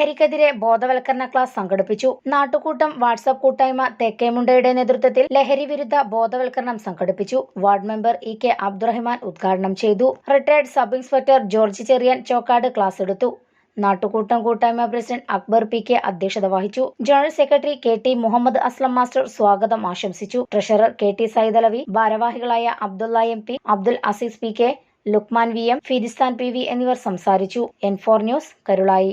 ലഹരിക്കെതിരെ ബോധവൽക്കരണ ക്ലാസ് സംഘടിപ്പിച്ചു. നാട്ടുകൂട്ടം വാട്സ്ആപ്പ് കൂട്ടായ്മ തെക്കേമുണ്ടയുടെ നേതൃത്വത്തിൽ ലഹരി വിരുദ്ധ ബോധവൽക്കരണം സംഘടിപ്പിച്ചു. Ward member E K Abdurahiman ഉദ്ഘാടനം ചെയ്തു. Retired sub inspector George Cherian Chokkad class എടുത്തു. നാട്ടുകൂട്ടം കൂട്ടായ്മ പ്രസിഡന്റ് അക്ബർ പി കെ അധ്യക്ഷത വഹിച്ചു. General secretary K T Muhammad Aslam master സ്വാഗതം ആശംസിച്ചു. ട്രഷറർ കെ ടി സൈദലവി ഭാരവാഹികളായ Abdulla M P Abdul Azeez P K Lukman V M Firisthan P V എന്നിവർ സംസാരിച്ചു. N four news Karulai.